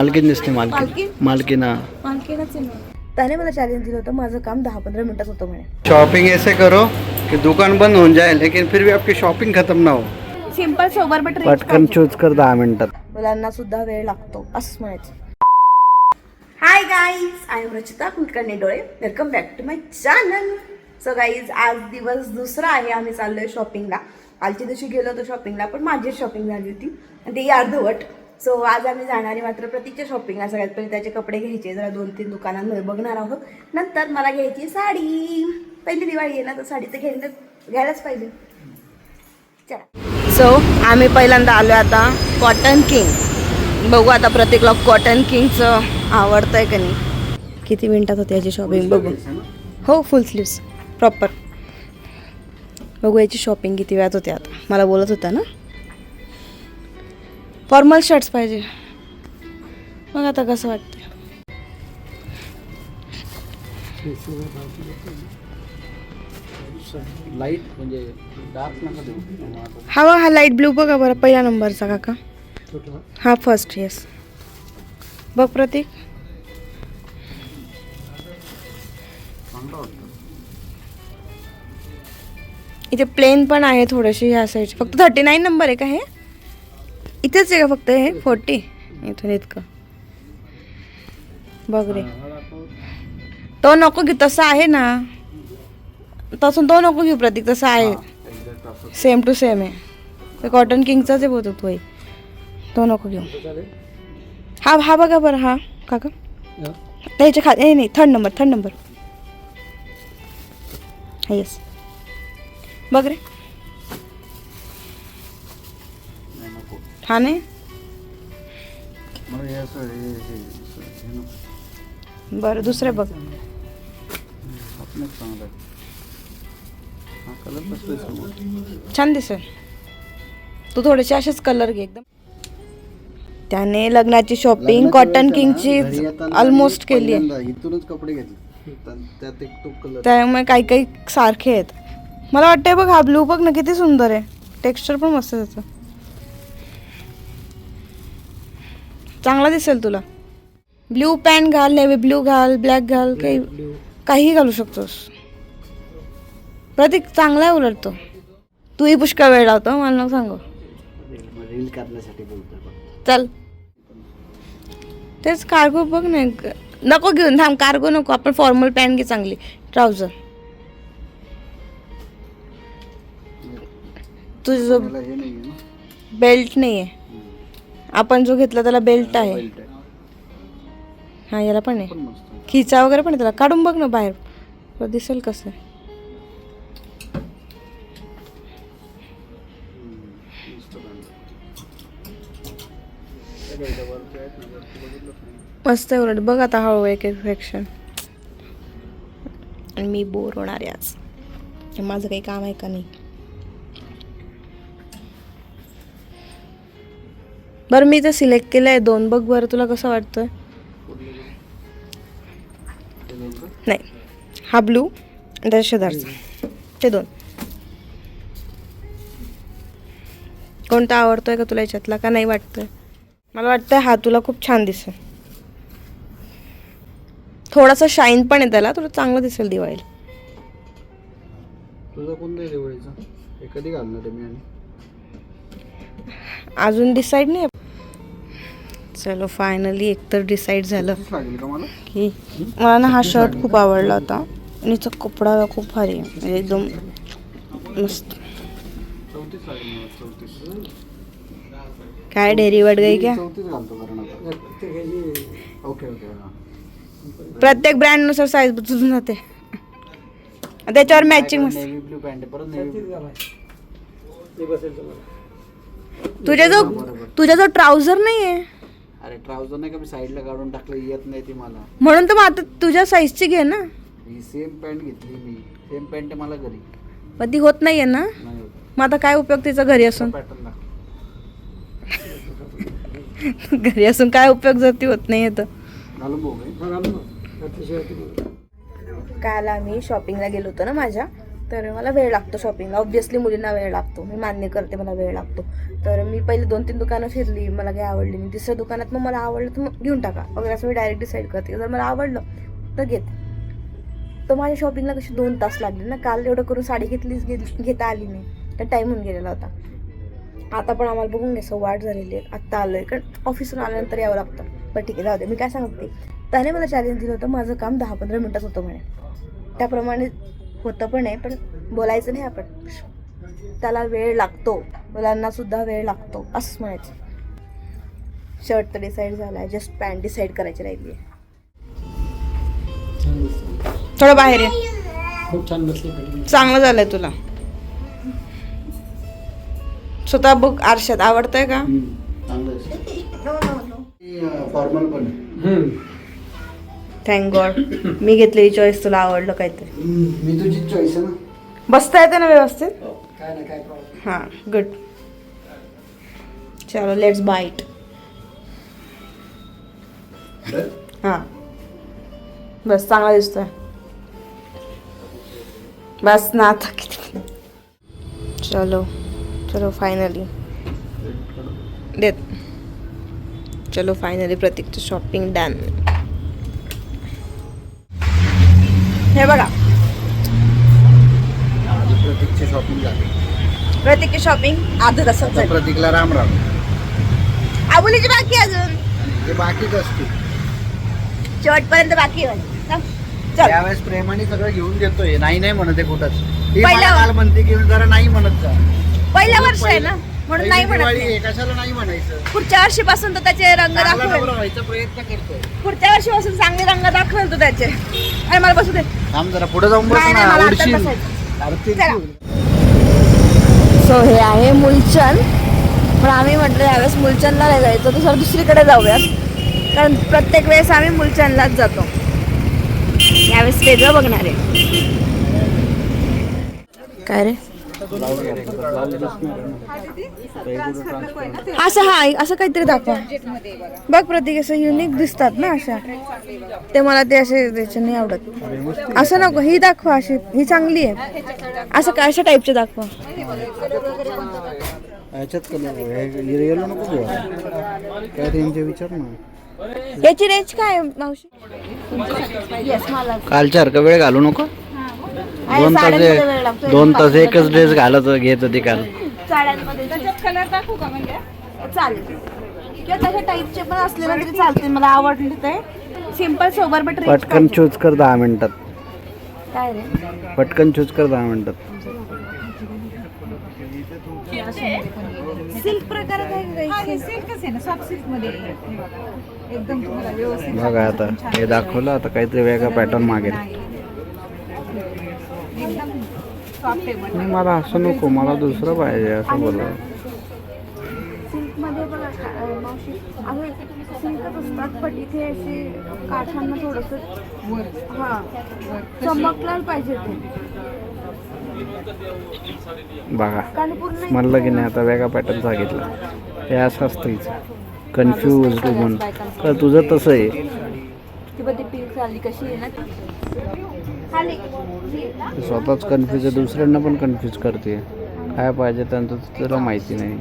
मालकीन दिसते मालकीन? मालकीन? त्याने मला चॅलेंज दिलं होतं. माझं काम दहा पंधरा मिनिटात होतं म्हणे. शॉपिंग ऐसे करो कि दुकान बंद हो जाए लेकिन फिर भी आपकी शॉपिंग खत्म ना हो. सिंपल सोबर बट पटकन चूज कर दहा मिनिटात. मुलांना सुद्धा वेळ लागतो. असंच म्हणायचं. Hi guys I am Rachita Kulkarni डोळे. Welcome back to my channel so guys आज दिवस दुसरा आहे. आम्ही चाललोय शॉपिंगला कालच्या दिवशी गेलो होतो शॉपिंगला पण माझीच शॉपिंग झाली होती. आणि ते अर्धवट. सो आज आम्ही जाणारी मात्र प्रतीकच्या शॉपिंगला सगळ्यात पहिले त्याचे कपडे घ्यायचे जरा दोन तीन दुकानांमध्ये बघणार आहोत. नंतर मला घ्यायची साडी. पहिली दिवाळी आहे ना तर साडी तर घ्यायला घ्यायलाच पाहिजे. चला. सो आम्ही पहिल्यांदा आलो आता कॉटन किंग बघू आता प्रत्येकला कॉटन किंगचं आवडतंय का नाही. किती मिनिटात होते याची शॉपिंग बघू. हो फुल स्लीव्स प्रॉपर बघू याची शॉपिंग किती वेळात होते आता. मला बोलत होता ना? फॉर्मल शर्ट्स पाहिजे. मग आता कसं वाटतं लाइट म्हणजे डार्क नका देऊ. हा हा लाइट ब्लू बघा बरं पहिल्या नंबरचा काका. हा फर्स्ट येस बघ प्रतीक. इथे प्लेन पण आहे थोडेसे ह्या साईडचे फक्त थर्टी नाईन नंबर आहे का हे? इथेच आहे का फक्त हे? फोर्टी? इथून इतकं. बघ रे. तो नको घेऊ तसा आहे ना. तसून तो नको घेऊ प्रतीक तसा आहे. सेम टू सेम आहे. ते कॉटन किंगचाच आहे बहुतेक तो तो नको घेऊ. हा हा बघा बरं हा. काका. त्याच्या खा नाही नाही third number third number yes बघ रे. नको. बरं दुसरे बघ. छान दिसेल. तू थोडेसे असेच कलर घे एकदम. त्याने लग्नाची शॉपिंग कॉटन किंगची ऑलमोस्ट केली इथूनच कपडे घेतले. त्यामुळे काही काही सारखे आहेत. मला वाटतंय बघ हा ब्लू बघ ना किती सुंदर आहे. टेक्स्चर पण मस्त त्याचं. चांगला दिसेल तुला. ब्ल्यू पॅन्ट घाल नेव्ही ब्ल्यू घाल ब्लॅक घाल काही काहीही घालू शकतोस. प्रतीक चांगला आहे उलट तो. तूही पुष्कळ वेळ लावतो मला सांगू. चल. तेच कार्गो बघ ना नको घेऊन थांब कार्गो नको आपण फॉर्मल पॅन्ट घे चांगली ट्राउझर तुझं बेल्ट नाही आहे आपण जो घेतला त्याला बेल्ट आहे बेल्ट आहे हा याला पण आहे पण मस्त आहे. खिचा वगैरे पण आहे त्याला काढून बघ ना बाहेर तुला दिसेल कसं आहे. मस्त brand आहे. त्या गाडीच्या वरती आहेत ना, वरती बघितलंच नाही. मस्त आहे उलट बघ आता हळू एक एक सेक्शन आणि मी बोर होणार आहे आज हे माझं काही काम आहे का नाही बरं मी तर सिलेक्ट केलं आहे दोन. बघ बरं तुला कसं वाटतंय? ते दोन का? नाही. हा ब्लू आणि शेजारचा. ते दोन. कोणता आवडतोय का तुला याच्यातला? का नाही वाटतंय? मला वाटतंय हा तुला खूप छान दिसेल. थोडासा शाईन पण आहे त्याला थोडं चांगलं दिसेल दिवाळीला. तुझा कोणता आहे दिवाळीचा? कधी घालणार आहे मी आणि? अजून डिसाईड नाही चलो फायनली एकतर डिसाईड झालं. का मला ना हा शर्ट खूप आवडला होता. आणि याचा कपडा खूप भारी आहे म्हणजे एकदम मस्त. काय डेअरी वड गई क्या? प्रत्येक ब्रँडनुसार साईज बदलून जाते. त्याच्यावर मॅचिंग मस्त. तुझ्या जो तुझ्या जो ट्राउझर नाही आहे अरे ट्राउझर नाही का मी साईडला काढून टाकलं येत नाही ती मला. म्हणून तर मग आता तुझ्या साईजची घे ना. ही सेम पॅन्ट घेतली मी. सेम पॅन्ट मला घरी. पण ती होत नाहीये ना. नाही होत. मग आता काय उपयोग तिचा घरी असून? पॅटर्न दाखव. घरी असून काय उपयोग जर ती होत नाही तर? घालून बघू. हे. काल आम्ही शॉपिंगला गेलो होतो ना माझ्या. तर मला वेळ लागतो शॉपिंगला ऑब्व्हियसली मुलींना वेळ लागतो. मी मान्य करते मला वेळ लागतो. तर मी पहिले दोन तीन दुकानं फिरली मला काही आवडली नाही. तिसऱ्या दुकानात मग मला आवडलं तर मग घेऊन टाका. वगैरे असं मी डायरेक्ट डिसाईड करते. जर मला आवडलं तर घेते. तर माझ्या शॉपिंगला कशी दोन तास लागले ना. काल एवढं करून साडी घेतलीच घेतली घेता आली नाही. तर टाईम होऊन गेलेला होता. आता पण आम्हाला बघून घ्यायचं वाट झालेली आहे. आत्ता आलो आहे कारण ऑफिसवर आल्यानंतर यावं लागतं. पण ठीक आहे जाऊ दे. मी काय सांगते? त्याने मला चॅलेंज दिलं होतं. माझं काम दहा पंधरा मिनटात होतं म्हणे. त्याप्रमाणे होतं पण आहे पण बोलायचं नाही आपण. त्याला वेळ लागतो. मुलांना सुद्धा वेळ लागतो. असंच म्हणायचं. शर्ट तर डिसाईड झाला आहे जस्ट पॅन्ट डिसाईड करायची राहिली आहे थोडं बाहेर आहे खूप छान बसली कटिंग चांगलं झालंय तुला. स्वतः बघ आरशात. आवडतंय का? चांगलं फॉर्मल पण थँक गॉड मी घेतलेली चॉईस तुला आवडलं काहीतरी. मी तुझी चॉईस आहे ना. बसता येते ना व्यवस्थित? काय नाही काय प्रॉब्लेम हां गुड चलो लेट्स बाईट हां. बस चांगला दिसतोय. बस ना आता किती? चलो चलो फायनली देत. चलो फायनली प्रतीकचं शॉपिंग डन हे बघा. प्रतीकची शॉपिंग झाली. प्रतीकची शॉपिंग आता झाली. प्रतीकला राम राम. आबुलीची बाकी अजून? ते बाकीच असते शेवटपर्यंत बाकी त्यावेळेस प्रेमाने सगळं घेऊन देतोय. नाही नाही म्हणत आहे कुठंच. ती पहिलं- मला काल म्हणते की जरा नाही म्हणत जा. पहिलं वर्ष आहे ना? म्हणून नाही म्हणत नाही. आहे, कशाला नाही म्हणायचं? पुढच्या वर्षीपासून तर त्याचे रंग व्हायचा प्रयत्न करतोय. पुढच्या वर्षीपासून चांगले रंग दाखवेल तो त्याचे. अरे मला बसू दे. थांब जरा पुढे जाऊन बस नाही, ना नाही, मला आता आवडशील बसायचं. अरे ते चला. सो हे आहे मुलचंद. पण आम्ही म्हटलं यावेळेस मुलचंदला नाही जायचं तर सर दुसरीकडे जाऊयात. कारण प्रत्येक वेळेस आम्ही मुलचंदलाच जातो. यावेळेस वेगळं बघणार आहे. काय रे? असं हा असं काहीतरी दाखवा. बघ प्रतीक असं युनिक दिसतात ना अशा. ते मला ते असे त्याचे नाही आवडत. असं नको ही दाखवा अशी. ही चांगली आहे. असं काय अशा टाईपचे दाखवा. याच्यात कलर येलो नको काय रेंज विचार ना. याची रेंज काय मावशी? येस मला कालच्या सारखा वेळ घालू नको. दोन तास. दोन तास एकच ड्रेस घालत घेत होती काल साड्यांमध्ये कलर दाखवू का म्हणजे? चालेल. किंवा तशा टाईपचे पण असले ना तरी चालते मला आवडले ते. सिंपल सोबर बट रेंज पटकन चूज कर दहा मिनिटात. काय रे? पटकन चूज कर दहा मिनिटात. सिल्क प्रकार काय सिल्कच आहे ना सॉफ्ट सिल्कमध्ये. आहे. हे बघा. एकदम तुम्हाला व्यवस्थित बघा आता हे दाखवलं आता काहीतरी वेगळा पॅटर्न मागेल एकदम सॉफ्ट आहे पण नाही, मला असं नको मला दुसरं पाहिजे असं बोला सिल्कमध्ये पण असतात, अं, मावशी असे सिल्कच असतात पण इथे असे काठांना थोडस वर हा चमकला पाहिजे ते. बघा म्हणलं की नाही आता वेगळा पॅटर्न सांगितला. हे असं असतं हिचं कन्फ्यूज म्हणून. तुझं तसं आहे. ती बघ ती पिंक झाली कशी आहे ना ती खाली तू? स्वतःच कन्फ्यूज आहे दुसऱ्यांना पण कन्फ्यूज करते. काय पाहिजे त्यांचं तुला माहिती नाही.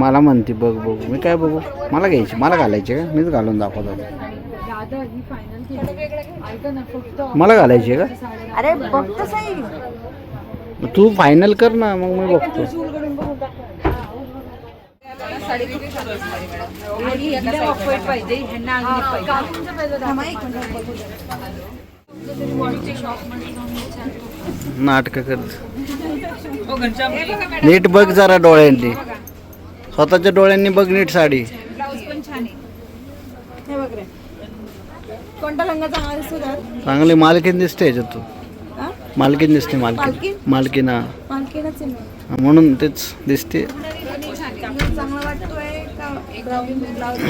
मला म्हणते बघ बघ मी काय बघू? मला घ्यायची मला घालायची का? मीच घालून दाखवतो. दादा ही फायनल केली ऐका ना फक्त मला घालायची आहे का? अरे तू फायनल कर ना मग मी बघतो. आणि हिला ऑफर पाहिजे ह्यांना अंगठी पाहिजे. नाटक करत. नीट बघ जरा डोळ्यांनी. स्वतःच्या डोळ्यांनी बघ नीट साडी. ब्लाऊज पण छान आहे. हे बघ रे. कोणता रंग चांगला मालकीन दिसते याच्यात तू? मालकीन दिसते मालकीन? मालकीन. म्हणून तेच दिसते. चांगला वाटतोय का? ब्राऊन ब्लाऊज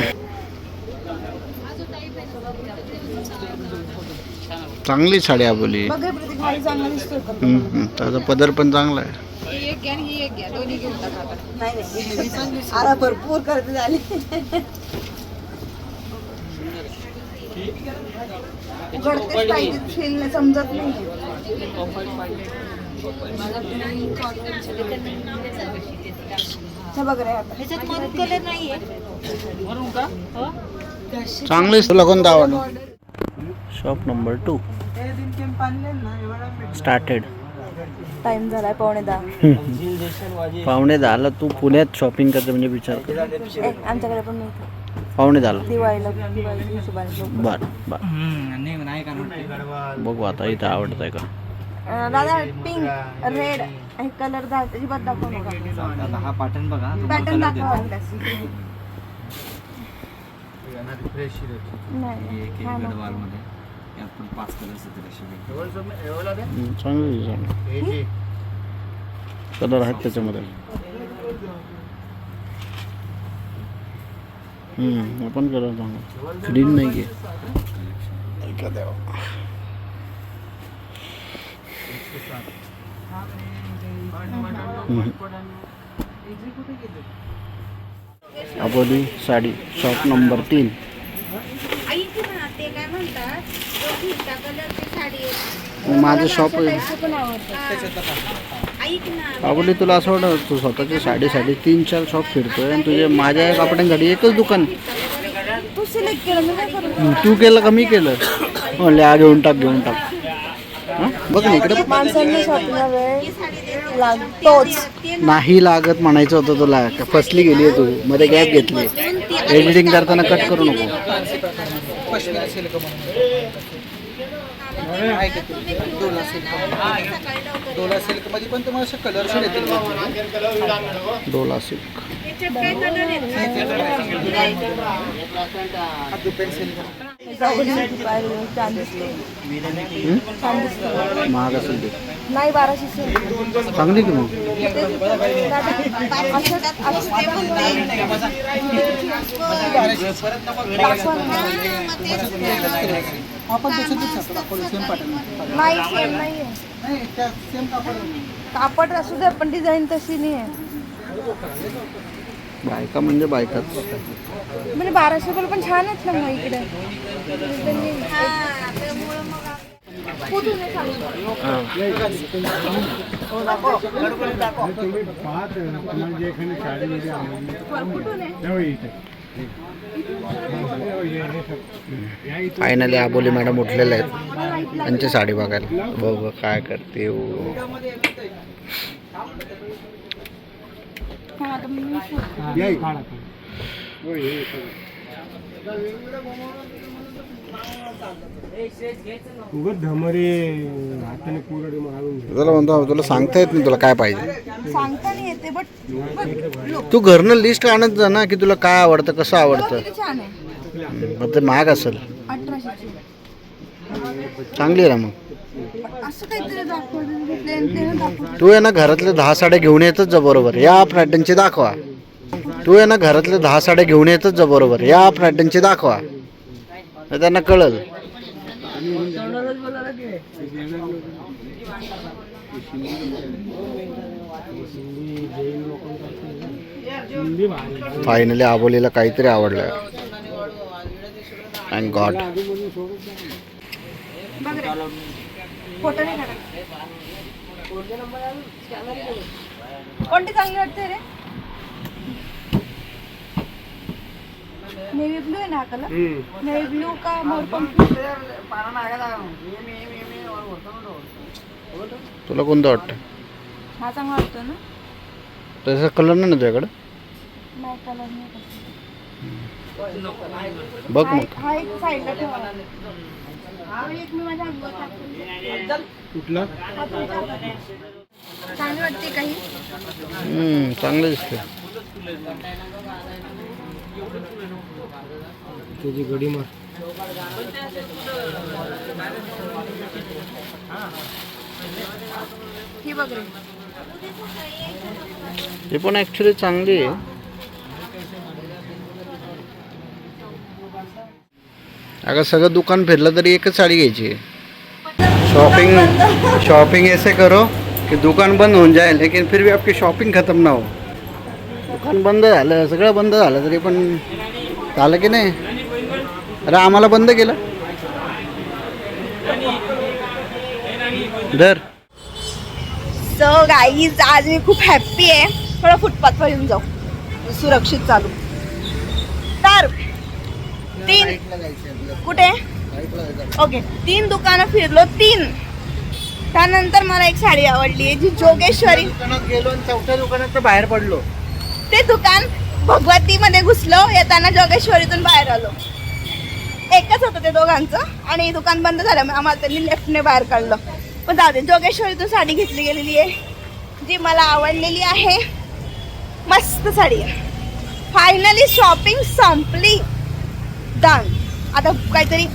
चांगली साडी आबोली बघ प्रतीक भारी चांगला दिसतोय का? हम्म, हम्म. त्याचा पदर पण चांगला आहे. ही एक घ्या आणि ही एक घ्या. दोन्ही घेऊन टाका आता. नाही नाही. अरे भरपूर खरेदी झाली. उघडतेच पाहिजे शिल समजत नाही. हे बघ रे आता. ह्याच्यात मरून कलर नाहीये. चांगले तुला कोणता आवडला shop number two started time झालाय पावणे दहा. पाहुणे झालं तू पुण्यात शॉपिंग करते म्हणजे विचार कर. आमच्याकडे पण मिळतं. पाहुणे झालं दिवाळीला. बर बर. बघू आता इथं आवडत आहे का? दादा पिंक रेड आणि कलर दा अजिबात दाखवू नका. हा पॅटर्न बघा पॅटर्न दाखवा नाही हा नको. मध्ये यात पण पाच कलर्स आहेत असे. हम्म, चांगलं डिझाईन कलर आहेत त्याच्यामध्ये. हम्म, आपण कलर चांगला. क्लीन नाही घे अबोली साडी शॉप नंबर तीन. साडी माझं शॉप अबोली तुला असं वाटतं तू स्वतःच्या साडीसाठी तीन चार शॉप फिरतोय आणि तुझ्या माझ्या कपड्यांसाठी एकच दुकान. तू केलं का मी केलं? म्हणले घेऊन टाक घेऊन टाक. हा? बघ ना इकडे बघ. माणसांनी शॉपिंगला वेळ लागतोच नाही लागत म्हणायचं होतं तुला. फसली गेली आहे तू. मध्ये गॅप घेतली. एडिटिंग करताना कट करू नको. डोला सिल्कमध्ये पण तुम्हाला असे कलर शेड येतील डोला सिल्क. महाग असेल ते नाही बाराशे चांगली की मग आपण नाही सेम नाही कापड असू दे पण डिझाईन तशी नाही आहे बायका म्हणजे बायकाच. म्हणजे बाराशे रुपये पण छान आहेत ना मग इकडे. फायनली आबोली मॅडम उठलेले आहेत. त्यांची साडी बघायला. बघ काय करते हो. हा, उगत धमरे हाताने कुरडे मारून तुला म्हणतो तुला सांगता येत नाही तुला काय पाहिजे. सांगता नाही येते बट तू घरनं लिस्ट आणत जा ना की तुला काय आवडतं कसं आवडतं. किती छान आहे. हम्म, मग ते महाग असेल. अठराशेची. चांगली आहे ना मग. असं काहीतरी दाखवलं दाखवलं तू आहे ना घरातले दहा साड्या घेऊन येतच जा बरोबर. या पॅटर्नची दाखवा. तू आहे ना घरातले दहा साड्या घेऊन येतच जा बरोबर. या पॅटर्नची दाखवा. मग त्यांना कळल. फायनली आबोलीला काहीतरी आवडलं. अँड गॉड बघ रे. फोटो नाही कोणती चांगली वाटते रे? नेव्ही ब्लू आहे ना हा कलर नेव्ही ब्लू का मोरपंखी तुला कोणतं वाटतं? हा चांगला वाटतो ना? तसं कलर नाही ना तुझ्याकडं? नाही कलर नाही. बघ मग. हा एक साईडला ठेवा. कुठला? हा. चांगली वाटते काही हम्म, चांगलं दिसते त्याची गडी मार. ही बघ हे पण ॲक्च्युली चांगली आहे. अगं सगळं दुकान फिरलं तरी एकच साडी घ्यायची. शॉपिंग शॉपिंग ऐसे करो की दुकान बंद होऊन जाईल लेकिन फिर भी आपकी शॉपिंग खतम ना हो. दुकान बंद झालं सगळं बंद झालं तरी पण झालं की नाही? अरे आम्हाला बंद केलं. धर. सो गाईज आज मी खूप हॅप्पी आहे. थोडं फुटपाथवर येऊन जाऊ. सुरक्षित चालू. तर तीन कुठे? ओके तीन दुकानं फिरलो तीन. त्यानंतर मला एक साडी आवडली आहे जी जोगेश्वरी. गेलो चौथ्या दुकानात बाहेर पडलो. ते दुकान भगवतीमध्ये घुसलो येताना जोगेश्वरीतून बाहेर आलो. एकच होतं ते दोघांचं आणि दुकान बंद झालं आम्हाला त्यांनी लेफ्टने बाहेर काढलं. पण जाऊ दे जोगेश्वरीतून साडी घेतली गेलेली आहे जी मला आवडलेली आहे. मस्त साडी आहे. फायनली शॉपिंग संपली. डन आता काहीतरी